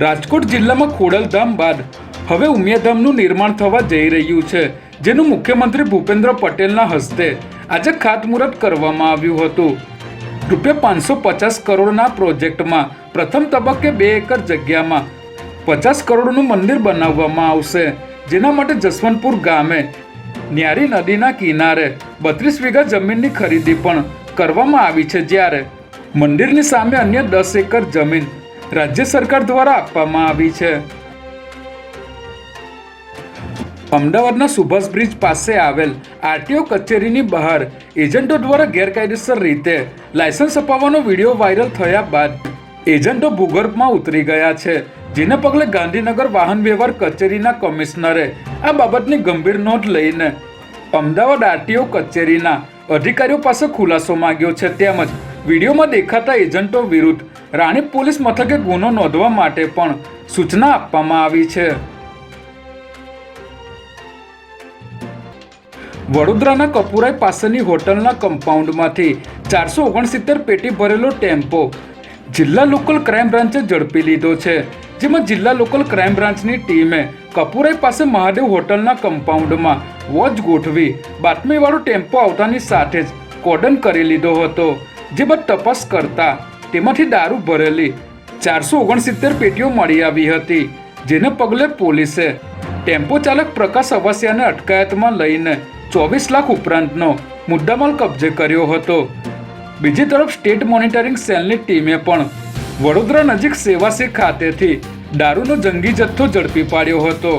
રાજકોટ જિલ્લામાં ખોડલધામ બાદ હવે ઉમિયાધામનું નિર્માણ થવા જઈ રહ્યું છે, જેનું મુખ્યમંત્રી ભૂપેન્દ્ર પટેલના હસ્તે આજે ખાતમુહૂર્ત કરવામાં આવ્યું હતું. રૂપિયા પાંચસો પચાસ કરોડના પ્રોજેક્ટમાં પ્રથમ તબક્કે બે એકર જગ્યામાં પચાસ કરોડનું મંદિર બનાવવામાં આવશે, જેના માટે જસવંતપુર ગામે ન્યારી નદીના કિનારે બત્રીસ વીઘા જમીનની ખરીદી પણ કરવામાં આવી છે જ્યારે મંદિરની સામે અન્ય દસ એકર જમીન રાજ્ય સરકાર દ્વારા આપવામાં આવી છે. અમદાવાદના સુભાષ બ્રિજ પાસે આવેલ આરટીઓ કચેરીની બહાર એજન્ટો દ્વારા ગેરકાયદેસર રીતે લાયસન્સ અપાવવાનો વીડિયો વાયરલ થયા બાદ એજન્ટો ભૂગર્ભમાં ઉતરી ગયા છે, જેને પગલે ગાંધીનગર વાહન વ્યવહાર કચેરીના કમિશનરે આ બાબતની ગંભીર નોંધ લઈને અમદાવાદ આરટીઓ કચેરીના અધિકારીઓ પાસે ખુલાસો માંગ્યો છે. તેમજ વિડીયોમાં દેખાતા એજન્ટો વિરુદ્ધ રાણીપ પોલીસ મથકે ગુનો નોંધવા માટે પણ સૂચના આપવામાં આવી છે. વડોદરાના કપુરાઈ પાસેની હોટલના કમ્પાઉન્ડમાંથી ચારસો ઓગણસિત્તેર પેટી ભરેલો ટેમ્પો જિલ્લા લોકલ ક્રાઇમ બ્રાન્ચે ઝડપી લીધો છે. જેમાં જિલ્લા લોકલ ક્રાઇમ બ્રાન્ચની ટીમે કપુરાઈ પાસે મહાદેવ હોટલના કમ્પાઉન્ડમાં વોચ ગોઠવી બાતમીવાળો ટેમ્પો આવતાની સાથે જ કોર્ડન કરી લીધો હતો જે બાદ તપાસ કરતા તેમાંથી દારૂ ભરેલી ચારસો ઓગણસિત્તેર પેટીઓ મળી આવી હતી, જેને પગલે પોલીસે ટેમ્પો ચાલક પ્રકાશ અવાસિયાને અટકાયતમાં લઈને ચોવીસ લાખ ઉપરાંતનો મુદ્દામાલ કબજે કર્યો હતો. બીજી તરફ સ્ટેટ મોનિટરિંગ સેલની ટીમે પણ વડોદરા નજીક સેવાસી ખાતેથી દારૂનો જંગી જથ્થો ઝડપી પાડ્યો હતો.